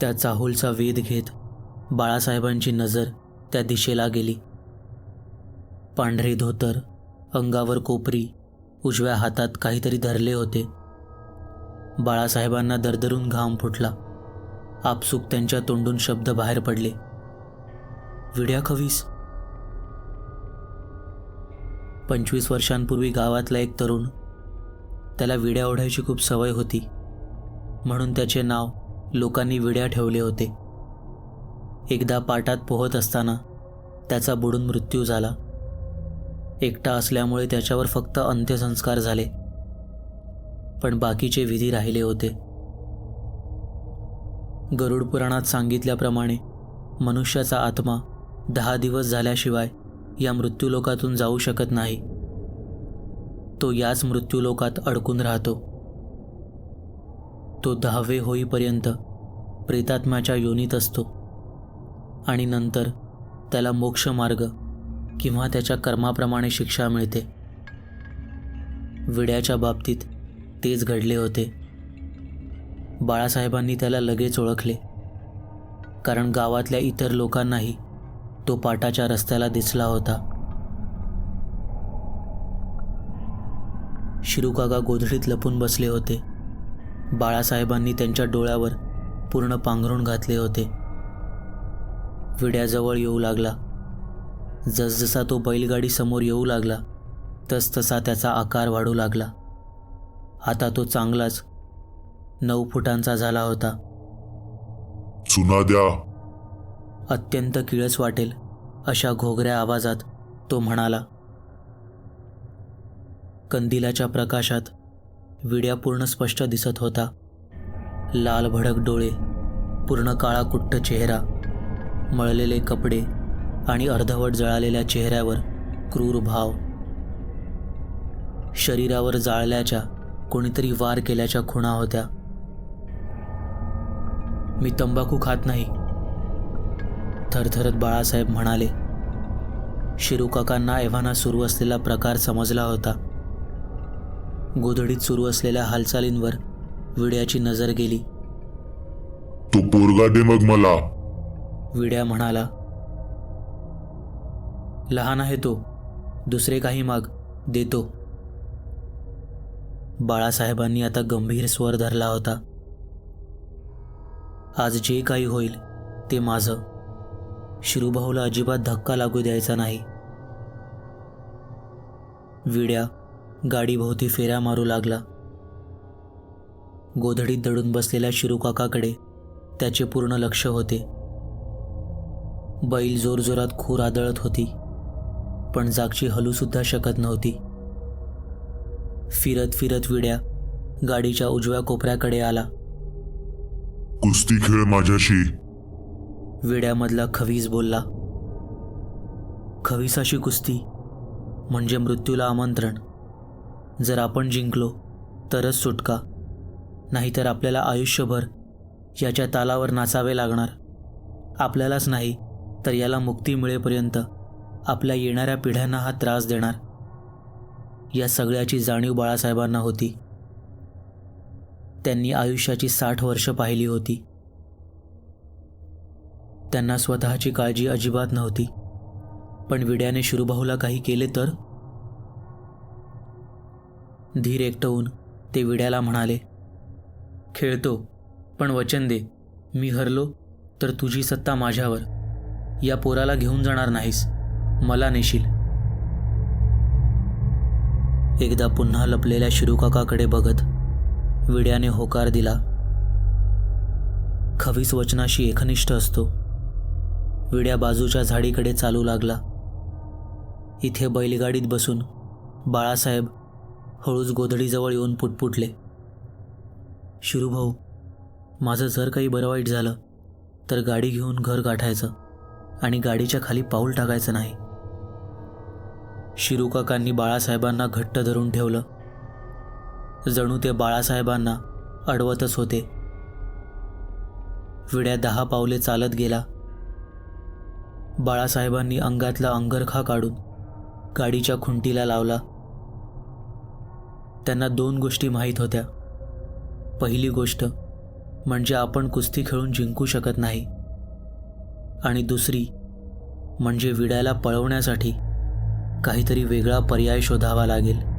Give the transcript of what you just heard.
त्या चाहूलचा वेध घेत बाळासाहेबांची नजर त्या दिशेला गेली. पांढरे धोतर अंगावर कोपरी उजव्या हातात काहीतरी धरले होते. बाळासाहेबांना दरदरून घाम फुटला. आपसूक त्यांच्या तोंडून शब्द बाहेर पडले. विड्या खवीस. पंचवीस वर्षांपूर्वी गावातला एक तरुण त्याला विड्या ओढायची खूप सवय होती. म्हणून त्याचे नाव लोकांनी विड्या ठेवले होते. एकदा पाटात पोहत असताना त्याचा बुडून मृत्यू झाला. एकटा असल्यामुळे त्याच्यावर फक्त अंत्यसंस्कार झाले. पण बाकीचे विधी राहिले होते. गरुड पुराणात सांगितल्याप्रमाणे मनुष्याचा आत्मा दहा दिवस झाल्याशिवाय या मृत्यूलोकातून जाऊ शकत नाही. तो याच मृत्यूलोकात अडकून राहतो. तो दहावे होईपर्यंत प्रेतात्म्याच्या योनीत असतो. आणि नंतर त्याला मोक्षमार्ग किंवा त्याच्या कर्माप्रमाणे शिक्षा मिळते. विड्याच्या बाबतीत तेच घडले होते. बाळासाहेबांनी त्याला लगेच ओळखले. कारण गावातल्या इतर लोकांनाही तो पाटाच्या रस्त्याला दिसला होता. शिरूकाका गोधडीत लपून बसले होते. बाळासाहेबांनी त्यांच्या डोळ्यावर पूर्ण पांघरून घातले होते. विड्याजवळ येऊ लागला. जसजसा तो बैलगाडी समोर येऊ लागला तसतसा त्याचा आकार वाढू लागला. आता तो चांगलाच नऊ फुटांचा झाला होता. चुना द्या. अत्यंत किळस वाटेल अशा घोगऱ्या आवाजात तो म्हणाला. कंदिलाच्या प्रकाशात विड्या पूर्ण स्पष्ट दिसत होता. लाल भडक डोळे पूर्ण काळा कुट्ट चेहरा मळलेले कपडे आणि अर्धवट जळालेल्या चेहऱ्यावर क्रूर भाव. शरीरावर जाळल्याच्या कोणीतरी वार केल्याच्या खुणा होत्या. मी तंबाखू खात नाही थरथरत बाळासाहेब म्हणाले. शिरूकाकांना एव्हाना सुरू असलेला प्रकार समजला होता. गोधडीत सुरू असलेल्या हालचालींवर विड्याची नजर गेली. तो पोरगा दे मग मला. विड्या म्हणाला लहान आहे तो दुसरे काही माग देतो. बाळासाहेबांनी आता गंभीर स्वर धरला होता. आज जे काही होईल ते माझं. शिरूभाऊला अजिबात धक्का लागू द्यायचा नाही. विड्या गाडीभोवती फेऱ्या मारू लागला. गोधडीत दडून बसलेल्या शिरूकाकाकडे त्याचे पूर्ण लक्ष होते. बैल जोरजोरात खूर आदळत होती पण जागची हलूसुद्धा शकत नव्हती. फिरत फिरत विड्या गाडीच्या उजव्या कोपऱ्याकडे आला. कुस्ती खेळ माझ्याशी. विड्यामधला खवीस बोलला. खवीसाशी कुस्ती म्हणजे मृत्यूला आमंत्रण. जर आपण जिंकलो तरच सुटका. नाहीतर आपल्याला आयुष्यभर याच्या तालावर नाचावे लागणार. आपल्यालाच नाही तर याला मुक्ती मिळेपर्यंत आपल्या येणाऱ्या पिढ्यांना हा त्रास देणार. या सगळ्याची जाणीव बाळासाहेबांना होती. त्यांनी आयुष्याची साठ वर्ष पाहिली होती. त्यांना स्वतःची काळजी अजिबात नव्हती. पण विड्याने शिरुभाऊला काही केले तर? धीर एकटवून ते विड्याला म्हणाले खेळतो पण वचन दे. मी हरलो तर तुझी सत्ता माझ्यावर. या पोराला घेऊन जाणार नाहीस. मला नेशील. एकदा पुन्हा लपलेल्या शिरूकाकाकडे बघत विड्याने होकार दिला. खवीस वचनाशी एकनिष्ठ असतो. विड्या बाजूच्या झाडीकडे चालू लागला. इथे बैलगाडीत बसून बाळासाहेब हळूच गोधडीजवळ येऊन पुटपुटले. शिरूभाऊ माझं जर काही बरं वाईट झालं तर गाडी घेऊन घर गाठायचं आणि गाडीच्या खाली पाऊल टाकायचं नाही. शिरूकाकांनी बाळासाहेबांना घट्ट धरून ठेवलं. जणू ते बाळासाहेबांना अडवतच होते. विड्या दहा पावले चालत गेला. बाळासाहेबांनी अंगातला अंगरखा काढून गाडीच्या खुंटीला लावला. त्यांना दोन गोष्टी माहीत होत्या. पहिली गोष्ट म्हणजे आपण कुस्ती खेळून जिंकू शकत नाही. आणि दुसरी म्हणजे विड्याला पळवण्यासाठी काहीतरी वेगळा पर्याय शोधावा लागेल.